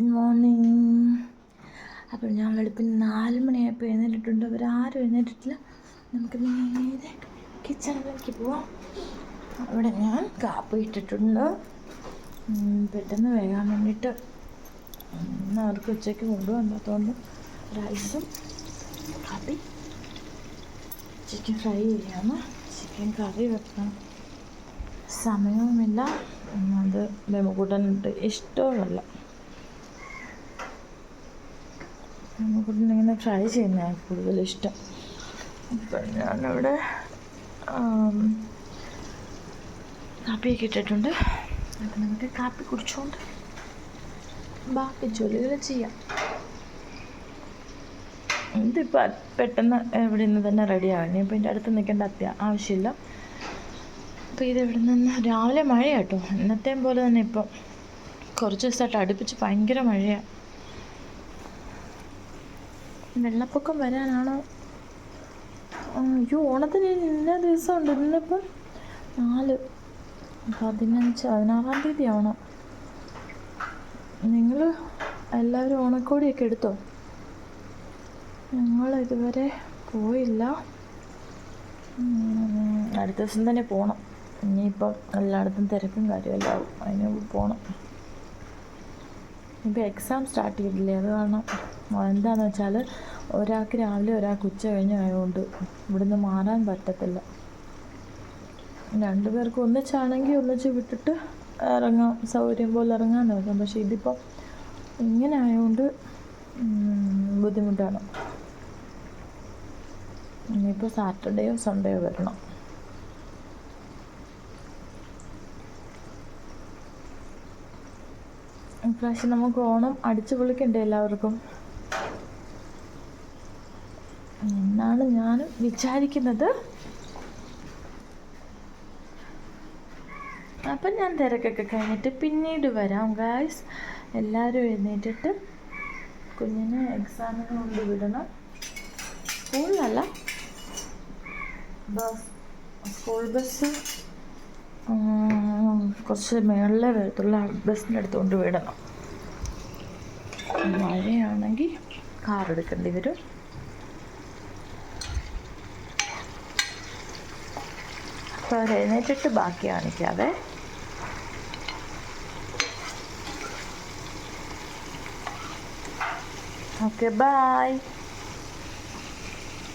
Good morning അപ്പോൾ ഞാൻ വെളുപ്പിന് നാല് മണിയായപ്പോൾ എഴുന്നേറ്റിട്ടുണ്ട്. അവരാരും എഴുന്നേറ്റിട്ടില്ല. നമുക്ക് നേരെ കിച്ചണിലേക്ക് പോവാം. അവിടെ ഞാൻ കാപ്പി ഇട്ടിട്ടുണ്ട്. പെട്ടെന്ന് വേകാൻ വേണ്ടിയിട്ട്. അവർക്ക് ഉച്ചയ്ക്ക് കൊണ്ടുവന്നതുകൊണ്ട് റൈസും കാപ്പി. ചിക്കൻ ഫ്രൈ ചെയ്യാം ചിക്കൻ കറി വെക്കണം. സമയവുമില്ല. അത് ബെമക്കൂട്ടനിട്ട് ഇഷ്ടവുമല്ല. ഇങ്ങനെ ഫ്രൈ ചെയ്യുന്നതാണ് കൂടുതലിഷ്ടം. അപ്പം ഞാനിവിടെ കാപ്പിയൊക്കെ ഇട്ടിട്ടുണ്ട്. അപ്പം നമുക്ക് കാപ്പി കുടിച്ചുകൊണ്ട് ബാക്കി ജോലികൾ ചെയ്യാം. ഇതിപ്പോൾ പെട്ടെന്ന് ഇവിടെ നിന്ന് തന്നെ റെഡിയാവും ഇനിയിപ്പോൾ ഇതിന്റെ അടുത്ത് നിൽക്കേണ്ട അത്യ ആവശ്യമില്ല. അപ്പോൾ ഇത് ഇവിടെ നിന്ന് രാവിലെ മഴയാട്ടോ. ഇന്നത്തെയും പോലെ തന്നെ ഇപ്പം കുറച്ച് ദിവസമായിട്ട് അടുപ്പിച്ച് ഭയങ്കര മഴയാണ് വെള്ളപ്പൊക്കം വരാനാണോ? അയ്യോ ഓണത്തിന് ഇനി ഇന്ന ദിവസം ഉണ്ട് ഇന്നിപ്പം നാല് പതിനഞ്ച് പതിനാറാം തീയതി ആണോ നിങ്ങൾ എല്ലാവരും ഓണക്കോടിയൊക്കെ എടുത്തോ? ഞങ്ങൾ ഇതുവരെ പോയില്ല. അടുത്ത ദിവസം തന്നെ പോകണം ഇനിയിപ്പം എല്ലായിടത്തും തിരക്കും കാര്യമെല്ലാം അതിന് പോകണം ഇപ്പം എക്സാം സ്റ്റാർട്ട് ചെയ്തില്ലേ? അത് കാരണം എന്താണെന്ന് വെച്ചാൽ ഒരാൾക്ക് രാവിലെ ഒരാൾക്ക് ഉച്ച കഴിഞ്ഞ് ആയതുകൊണ്ട് ഇവിടുന്ന് മാറാൻ പറ്റത്തില്ല. രണ്ടു പേർക്ക് ഒന്നിച്ചാണെങ്കിൽ ഒന്നിച്ച് വിട്ടിട്ട് ഇറങ്ങാം സൗകര്യം പോലെ ഇറങ്ങാൻ നോക്കാം. പക്ഷേ ഇതിപ്പോൾ ഇങ്ങനെ ആയതുകൊണ്ട് ബുദ്ധിമുട്ടാണ്. ഇനിയിപ്പോൾ സാറ്റർഡേയോ സൺഡേയോ വരണം. ഇപ്രാവശ്യം നമുക്ക് ഓണം അടിച്ചു പൊളിക്കണ്ടേ എല്ലാവർക്കും? എന്നാണ് ഞാൻ വിചാരിക്കുന്നത്. അപ്പം ഞാൻ തിരക്കൊക്കെ കഴിഞ്ഞിട്ട് പിന്നീട് വരാം ഗായ്സ് എല്ലാവരും എഴുന്നേറ്റിട്ട് കുഞ്ഞിനെ എക്സാമിന് കൊണ്ട് വിടണം. സ്കൂളിലല്ല ബസ് സ്കൂൾ ബസ് കുറച്ച് മേളിലെ വരത്തുള്ള ബസ്സിന്റെ അടുത്ത് കൊണ്ട് വിടണം. മഴയാണെങ്കിൽ കാർ എടുക്കേണ്ടി വരും. അപ്പോൾ അവർ എഴുന്നേറ്റിട്ട് ബാക്കി കാണിക്കാവേ. Okay bye